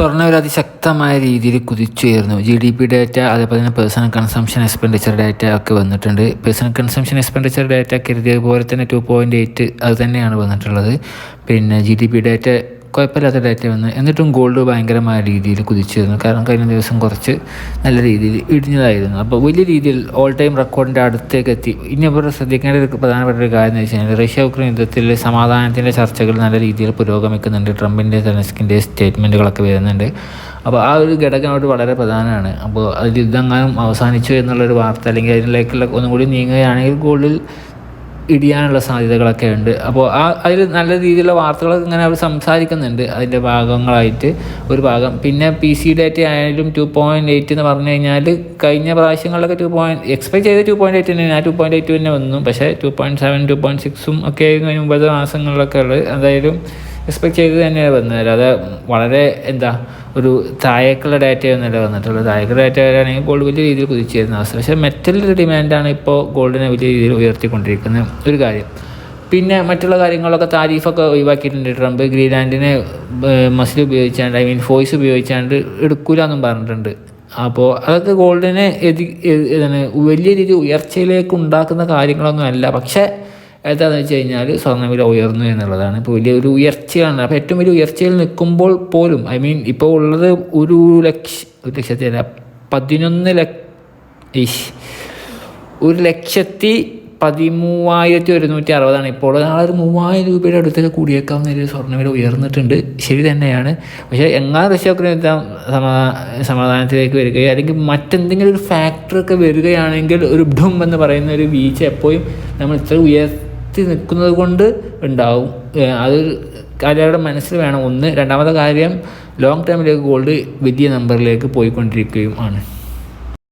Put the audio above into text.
സ്വർണവില അതിശക്തമായ രീതിയിൽ കുതിച്ചുയർന്നു. ജി ഡി പി ഡാറ്റ അതേപോലെ തന്നെ പേഴ്സണൽ കൺസംഷൻ എക്സ്പെൻഡിച്ചർ ഡാറ്റ ഒക്കെ വന്നിട്ടുണ്ട്. പേഴ്സണൽ കൺസംഷൻ എക്സ്പെൻഡിച്ചർ ഡാറ്റ കരുതിയതുപോലെ തന്നെ ടു പോയിന്റ് എയ്റ്റ് അത് തന്നെയാണ് വന്നിട്ടുള്ളത്. പിന്നെ ജി ഡി പി ഡാറ്റ കുഴപ്പമില്ലാത്ത ഡാറ്റ വന്ന്. എന്നിട്ടും ഗോൾഡ് ഭയങ്കരമായ രീതിയിൽ കുതിച്ചിരുന്നു. കാരണം കഴിഞ്ഞ ദിവസം കുറച്ച് നല്ല രീതിയിൽ ഇടിഞ്ഞതായിരുന്നു. അപ്പോൾ വലിയ രീതിയിൽ ഓൾ ടൈം റെക്കോർഡിന്റെ അടുത്തേക്ക് എത്തി. ഇനി അവർ ശ്രദ്ധിക്കേണ്ട ഒരു പ്രധാനപ്പെട്ട ഒരു കാര്യം എന്ന് വെച്ച് കഴിഞ്ഞാൽ റഷ്യ ഉക്രൈൻ യുദ്ധത്തിൽ സമാധാനത്തിന്റെ ചർച്ചകൾ നല്ല രീതിയിൽ പുരോഗമിക്കുന്നുണ്ട്. ട്രംപിന്റെ സെലൻസ്കിന്റെ സ്റ്റേറ്റ്മെന്റുകളൊക്കെ വരുന്നുണ്ട്. അപ്പോൾ ആ ഒരു ഘടകമായിട്ട് വളരെ പ്രധാനമാണ്. അപ്പോൾ അതിൽ യുദ്ധങ്ങാനും അവസാനിച്ചു എന്നുള്ളൊരു വാർത്ത അല്ലെങ്കിൽ അതിലേക്കുള്ള ഒന്നും കൂടി നീങ്ങുകയാണെങ്കിൽ ഗോൾഡിൽ ഇടിയാനുള്ള സാധ്യതകളൊക്കെ ഉണ്ട്. അപ്പോൾ ആ അതിൽ നല്ല രീതിയിലുള്ള വാർത്തകളൊക്കെ ഇങ്ങനെ അവർ സംസാരിക്കുന്നുണ്ട്. അതിന്റെ ഭാഗങ്ങളായിട്ട് ഒരു ഭാഗം. പിന്നെ പി സി ഡേറ്റ ആയാലും ടു പോയിന്റ് എയ്റ്റ് എന്ന് പറഞ്ഞു കഴിഞ്ഞാൽ കഴിഞ്ഞ പ്രാവശ്യങ്ങളിലൊക്കെ ടു പോയിന്റ് എക്സ്പെക്ട് ചെയ്ത ടു പോയിന്റ് എയ്റ്റ് തന്നെ ആ ടു പോയിന്റ് എയ്റ്റ് തന്നെ വന്നു. പക്ഷേ two point seven two point സിക്സും ഒക്കെ ആയിരുന്നു മുമ്പത്തെ മാസങ്ങളിലൊക്കെ ഉള്ളത്. അതായത് എക്സ്പെക്ട് ചെയ്ത് തന്നെയാണ് വന്നത്. അല്ലാതെ വളരെ എന്താ ഒരു താഴേക്കുള്ള ഡാറ്റയൊന്നുമല്ല വന്നിട്ടുള്ളത്. താഴേക്കുള്ള ഡാറ്റ വരാണെങ്കിൽ ഗോൾഡ് വലിയ രീതിയിൽ കുതിച്ചിരുന്ന. അവസ്ഥ പക്ഷേ മെറ്റലിന്റെ ഡിമാൻഡാണ് ഇപ്പോൾ ഗോൾഡിനെ വലിയ രീതിയിൽ ഉയർത്തിക്കൊണ്ടിരിക്കുന്ന ഒരു കാര്യം. പിന്നെ മറ്റുള്ള കാര്യങ്ങളൊക്കെ താരീഫൊക്കെ ഒഴിവാക്കിയിട്ടുണ്ട്. ട്രംപ് ഗ്രീൻലാൻഡിനെ മസിൽ ഉപയോഗിച്ചാണ്ട് ഐ മീൻ ഫോയ്സ് ഉപയോഗിച്ചാണ്ട് എടുക്കൂല എന്നും പറഞ്ഞിട്ടുണ്ട്. അപ്പോൾ അതൊക്കെ ഗോൾഡിനെ എതി വലിയ രീതിയിൽ ഉയർച്ചയിലേക്ക് ഉണ്ടാക്കുന്ന കാര്യങ്ങളൊന്നും അല്ല. പക്ഷേ എന്താണെന്ന് വെച്ച് കഴിഞ്ഞാൽ സ്വർണവില ഉയർന്നു എന്നുള്ളതാണ്. ഇപ്പോൾ വലിയൊരു ഉയർച്ചയാണ്. അപ്പോൾ ഏറ്റവും വലിയ ഉയർച്ചയിൽ നിൽക്കുമ്പോൾ പോലും ഐ മീൻ ഇപ്പോൾ ഉള്ളത് ഒരു ലക്ഷ ഒരു ലക്ഷത്തി അല്ല പതിനൊന്ന് ലക്ഷ ഒരു ലക്ഷത്തി പതിമൂവായിരത്തി ഒരുന്നൂറ്റി അറുപതാണ്. ഇപ്പോൾ ഒരു മൂവായിരം രൂപയുടെ അടുത്തൊക്കെ കൂടിയേക്കാവുന്ന ഒരു സ്വർണവില ഉയർന്നിട്ടുണ്ട്. ശരി തന്നെയാണ്. പക്ഷേ എങ്ങാ റഷ്യൊക്കെ സമാധാ സമാധാനത്തിലേക്ക് വരികയോ അല്ലെങ്കിൽ മറ്റെന്തെങ്കിലും ഒരു ഫാക്ടറൊക്കെ വരികയാണെങ്കിൽ ഒരു ഡും എന്ന് പറയുന്ന ഒരു വീഴ്ച എപ്പോഴും നമ്മൾ ഇത്ര ഉയർത്തി നിൽക്കുന്നത് കൊണ്ട് ഉണ്ടാവും. അത് കാര്യങ്ങളുടെ മനസ്സിൽ വേണം. ഒന്ന്. രണ്ടാമത്തെ കാര്യം ലോങ് ടേമിലേക്ക് ഗോൾഡ് വലിയ നമ്പറിലേക്ക് പോയിക്കൊണ്ടിരിക്കുകയും ആണ്.